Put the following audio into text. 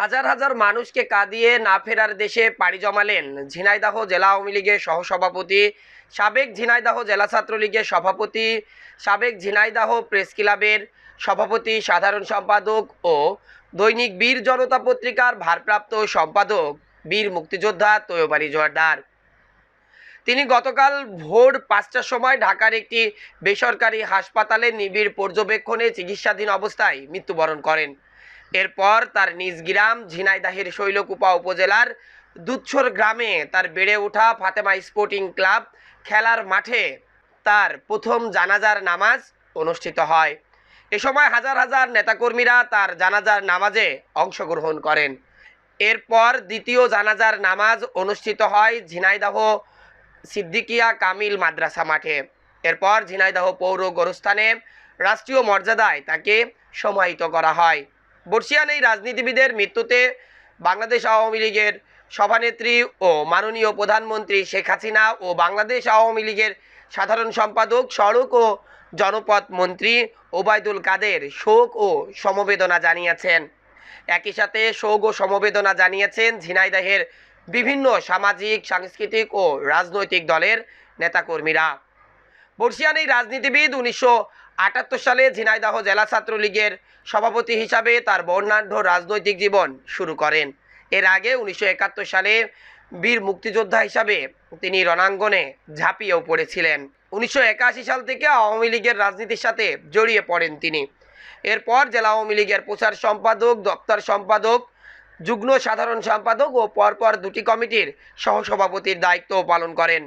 হাজার হাজার মানুষকে কাঁদিয়ে না ফেরার দেশে পাড়ি জমালেন ঝিনাইদাহ জেলা আওয়ামী লীগের সহসভাপতি, সাবেক ঝিনাইদাহ জেলা ছাত্রলীগের সভাপতি, সাবেক ঝিনাইদাহ প্রেস ক্লাবের সভাপতি, সাধারণ সম্পাদক ও দৈনিক বীর জনতা পত্রিকার ভারপ্রাপ্ত সম্পাদক, বীর মুক্তিযোদ্ধা তৈয়বাড়ি জোয়ারদার। তিনি গতকাল ভোর পাঁচটার সময় ঢাকার একটি বেসরকারি হাসপাতালে নিবিড় পর্যবেক্ষণে চিকিৎসাধীন অবস্থায় মৃত্যুবরণ করেন। এরপর তার নিজ গ্রাম ঝিনাইদাহের শৈলকুপা উপজেলার দুচ্ছর গ্রামে তার বেড়ে ওঠা ফাতেমা স্পোর্টিং ক্লাব খেলার মাঠে তার প্রথম জানাজার নামাজ অনুষ্ঠিত হয়। এ সময় হাজার হাজার নেতাকর্মীরা তার জানাজার নামাজে অংশগ্রহণ করেন। এরপর দ্বিতীয় জানাজার নামাজ অনুষ্ঠিত হয় ঝিনাইদাহ সিদ্দিকিয়া কামিল মাদ্রাসা মাঠে। এরপর ঝিনাইদাহ পৌর গোরস্থানে রাষ্ট্রীয় মর্যাদায় তাকে সমাহিত করা হয়। বর্ষিয়ান এই রাজনীতিবিদের মৃত্যুতে বাংলাদেশ আওয়ামী লীগের সভানেত্রী ও মাননীয় প্রধানমন্ত্রী শেখ হাসিনা ও বাংলাদেশ আওয়ামী লীগের সাধারণ সম্পাদক, সড়ক ও জনপথ মন্ত্রী ওবায়দুল কাদের শোক ও সমবেদনা জানিয়েছেন। একই সাথে শোক ও সমবেদনা জানিয়েছেন ঝিনাইদহের বিভিন্ন সামাজিক, সাংস্কৃতিক ও রাজনৈতিক দলের নেতাকর্মীরা। বর্ষিয়ান এই রাজনীতিবিদ উনিশশো আটাত্তর সালে ঝিনাইদহ জেলা ছাত্রলীগের সভাপতি হিসাবে তার বর্ণাঢ্য রাজনৈতিক জীবন শুরু করেন। এর আগে উনিশশো একাত্তর সালে বীর মুক্তিযোদ্ধা হিসাবে তিনি রণাঙ্গনে ঝাঁপিয়েও পড়েছিলেন। উনিশশো একাশি সাল থেকে আওয়ামী লীগের রাজনীতির সাথে জড়িয়ে পড়েন তিনি। এরপর জেলা আওয়ামী লীগের প্রচার সম্পাদক, দপ্তর সম্পাদক, যুগ্ম সাধারণ সম্পাদক ও পরপর দুটি কমিটির সহসভাপতির দায়িত্ব পালন করেন।